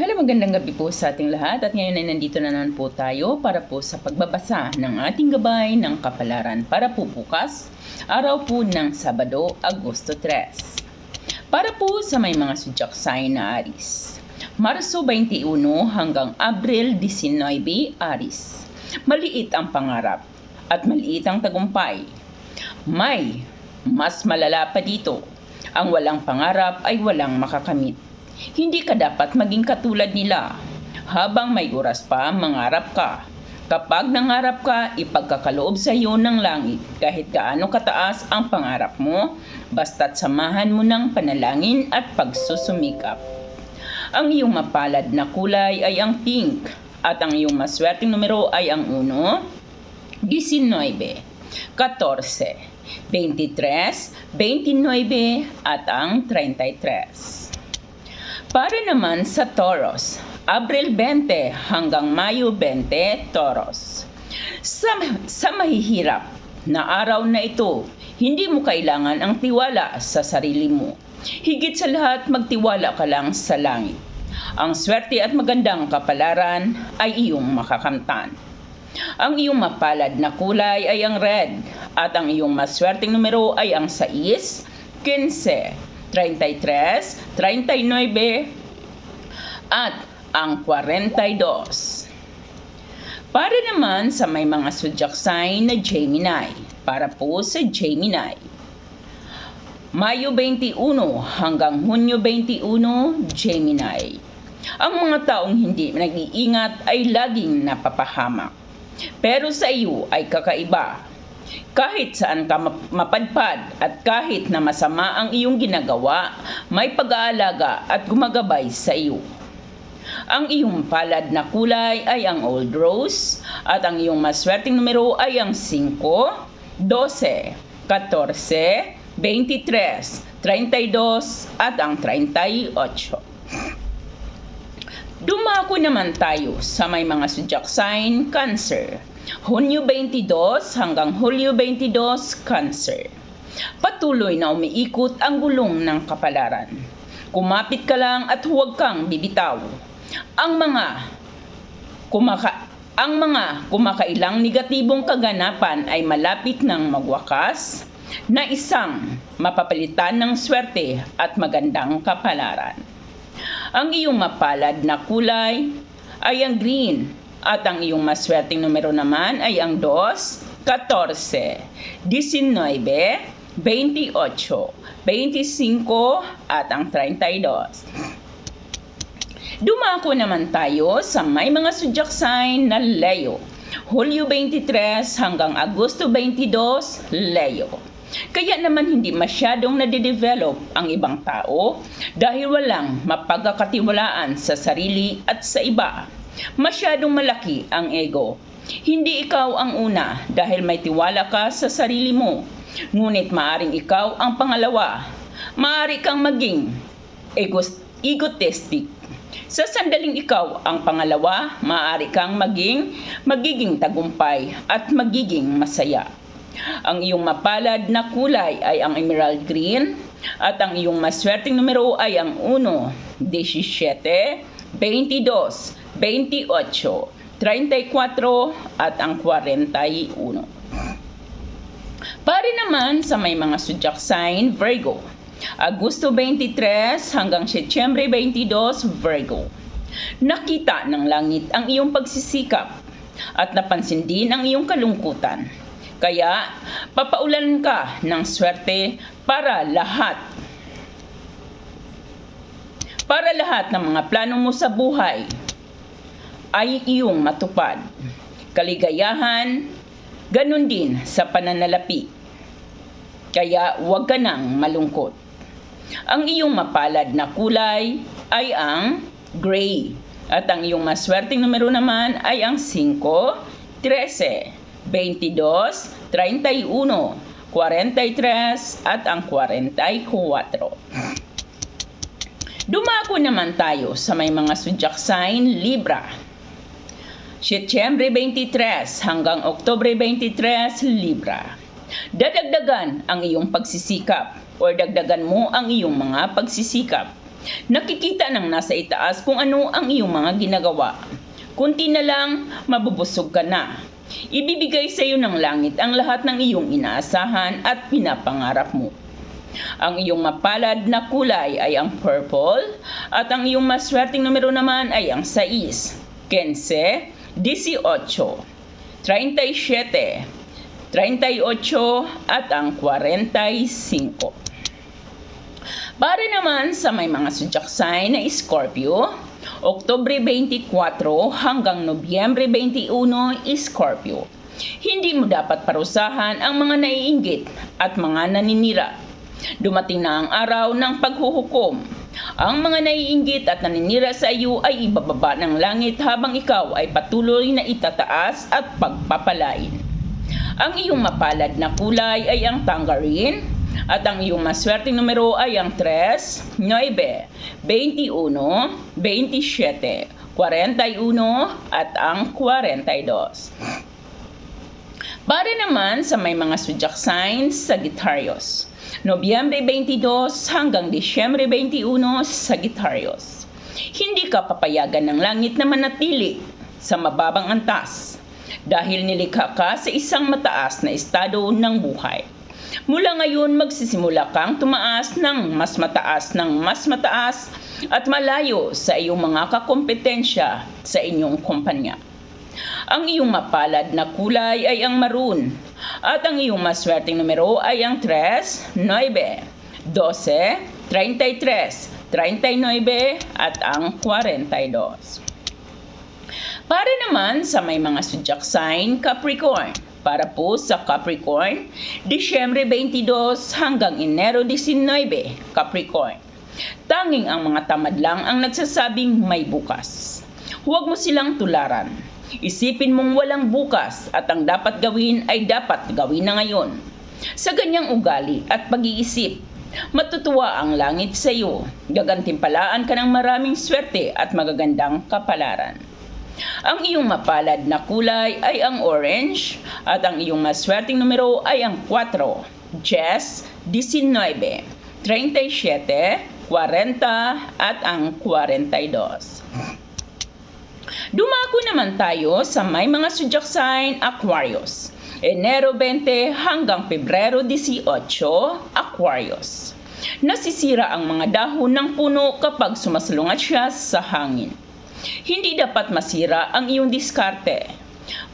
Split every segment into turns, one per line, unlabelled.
Hello, magandang gabi po sa ating lahat at ngayon ay nandito na naman po tayo para po sa pagbabasa ng ating gabay ng kapalaran para po bukas, araw po ng Sabado, Agosto 3. Para po sa may mga sudyak sign na Aris. Marso 21 hanggang Abril 19 Aris. Maliit ang pangarap at maliit ang tagumpay. May, mas malala pa dito. Ang walang pangarap ay walang makakamit. Hindi ka dapat maging katulad nila. Habang may oras pa, mangarap ka. Kapag nangarap ka, ipagkakaloob sa iyo ng langit kahit gaano kataas ang pangarap mo, basta't samahan mo ng panalangin at pagsusumikap. Ang iyong mapalad na kulay ay ang pink at ang iyong maswerteng numero ay ang 1, 19, 14, 23, 29 at ang 33. Para naman sa Taurus, Abril 20 hanggang Mayo 20, Taurus. Sa, sa mahihirap na araw na ito, hindi mo kailangan ang tiwala sa sarili mo. Higit sa lahat, magtiwala ka lang sa langit. Ang swerte at magandang kapalaran ay iyong makakamtan. Ang iyong mapalad na kulay ay ang red at ang iyong maswerteng numero ay ang 6, 15, 33, 39 at ang 42. Para naman sa may mga zodiac sign na Gemini, para po sa Gemini. Mayo 21 hanggang Hunyo 21, Gemini. Ang mga taong hindi nag-iingat ay laging napapahamak. Pero sa iyo ay kakaiba. Kahit saan ka map- mapadpad at kahit na masama ang iyong ginagawa, may pag-aalaga at gumagabay sa iyo. Ang iyong palad na kulay ay ang old rose at ang iyong maswerteng numero ay ang 5, 12, 14, 23, 32 at ang 38. Dumako naman tayo sa may mga zodiac sign, Cancer. Hunyo 22 hanggang Hulyo 22, Cancer. Patuloy na umiikot ang gulong ng kapalaran. Kumapit ka lang at huwag kang bibitaw. Ang mga kumaka ang mga kumakailang negatibong kaganapan ay malapit ng magwakas na isang mapapalitan ng swerte at magandang kapalaran. Ang iyong mapalad na kulay ay ang green at ang iyong maswerteng numero naman ay ang 2, 14, 19, 28, 25 at ang 32. Dumako naman tayo sa may mga zodiac sign na Leo. Hulyo 23 hanggang Agosto 22, Leo. Kaya naman hindi masyadong nade-develop ang ibang tao dahil walang mapagkakatiwalaan sa sarili at sa iba. Masyadong malaki ang ego. Hindi ikaw ang una dahil may tiwala ka sa sarili mo. Ngunit maaring ikaw ang pangalawa. Maari kang maging egos- egotistic sa sandaling ikaw ang pangalawa, maaari kang maging magiging tagumpay at magiging masaya. Ang iyong mapalad na kulay ay ang emerald green at ang iyong maswerteng numero ay ang 1, 17, 22, 28, 34 at ang 41. Pare naman sa may mga zodiac sign Virgo. Agosto 23 hanggang Setyembre 22, Virgo. Nakita ng langit ang iyong pagsisikap at napansin din ang iyong kalungkutan. Kaya, papaulan ka ng swerte para lahat. Para lahat ng mga plano mo sa buhay ay iyong matupad. Kaligayahan, ganun din sa pananalapi. Kaya huwag ka nang malungkot. Ang iyong mapalad na kulay ay ang gray. At ang iyong maswerteng numero naman ay ang 5, 13, 22, 31, 43 at ang 44. Dumako naman tayo sa may mga zodiac sign Libra. Setyembre 23 hanggang Oktobre 23, Libra. Dadagdagan ang iyong pagsisikap or dagdagan mo ang iyong mga pagsisikap. Nakikita ng nasa itaas kung ano ang iyong mga ginagawa. Kunti na lang, mabubusog ka na. Ibibigay sa iyo ng langit ang lahat ng iyong inaasahan at pinapangarap mo. Ang iyong mapalad na kulay ay ang purple at ang iyong maswerteng numero naman ay ang 6, 15, 18, 37, 38 at ang 45. Para naman sa may mga sign na Scorpio, Oktobre 24 hanggang Nobyembre 21, Scorpio. Hindi mo dapat parusahan ang mga naiinggit at mga naninira. Dumating na ang araw ng paghuhukom. Ang mga naiinggit at naninira sa iyo ay ibababa ng langit habang ikaw ay patuloy na itataas at pagpapalain. Ang iyong mapalad na kulay ay ang tangerine at ang iyong maswerteng numero ay ang 3, 9, 21, 27, 41 at ang 42. Para naman sa may mga zodiac signs Sagittarius. Nobyembre 22 hanggang Disyembre 21 Sagittarius. Hindi ka papayagan ng langit na manatili sa mababang antas dahil nilikha ka sa isang mataas na estado ng buhay. Mula ngayon magsisimula kang tumaas ng mas mataas ng mas mataas at malayo sa iyong mga kakompetensya sa inyong kumpanya. Ang iyong mapalad na kulay ay ang maroon at ang iyong maswerteng numero ay ang 3, 9, 12, 33, 39 at ang 42. Para naman sa may mga zodiac sign Capricorn. Para po sa Capricorn, Disyembre 22 hanggang Enero 19, Capricorn. Tanging ang mga tamad lang ang nagsasabing may bukas. Huwag mo silang tularan. Isipin mong walang bukas at ang dapat gawin ay dapat gawin na ngayon. Sa ganyang ugali at pag-iisip, matutuwa ang langit sa iyo. Gagantimpalaan ka ng maraming swerte at magagandang kapalaran. Ang iyong mapalad na kulay ay ang orange at ang iyong maswerteng numero ay ang 4, 10, 19, 37, 40 at ang 42. Dumako naman tayo sa may mga zodiac sign Aquarius. Enero 20 hanggang Pebrero 18, Aquarius. Nasisira ang mga dahon ng puno kapag sumasalungat siya sa hangin. Hindi dapat masira ang iyong diskarte.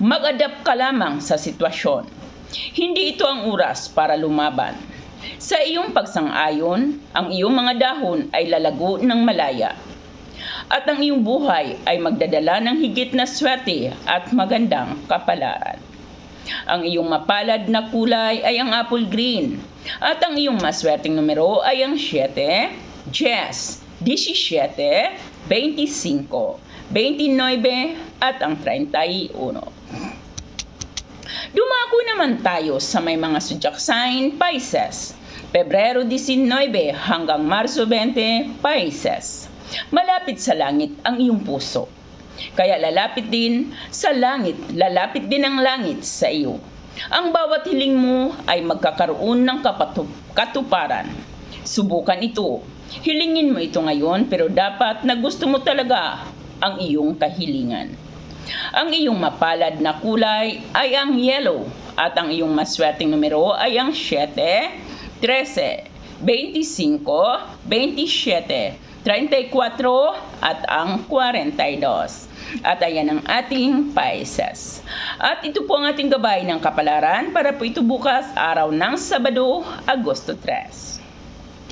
Mag-adapt ka lamang sa sitwasyon. Hindi ito ang oras para lumaban. Sa iyong pagsang-ayon, ang iyong mga dahon ay lalago ng malaya. At ang iyong buhay ay magdadala ng higit na swerte at magandang kapalaran. Ang iyong mapalad na kulay ay ang apple green. At ang iyong maswerteng numero ay ang 7, 10, 17, 25, 29 at ang 31. Dumako naman tayo sa may mga sign Pisces. Pebrero 19 hanggang Marso 20, Pisces. Malapit sa langit ang iyong puso. Kaya lalapit din sa langit, lalapit din ang langit sa iyo. Ang bawat hiling mo ay magkakaroon ng katuparan. Subukan ito. Hilingin mo ito ngayon pero dapat na gusto mo talaga ang iyong kahilingan. Ang iyong mapalad na kulay ay ang yellow at ang iyong maswerteng numero ay ang 7, 13, 25, 27, 34 at ang 42. At ayan ang ating Pisces. At ito po ang ating gabay ng kapalaran para po ito bukas araw ng Sabado, Agosto 3.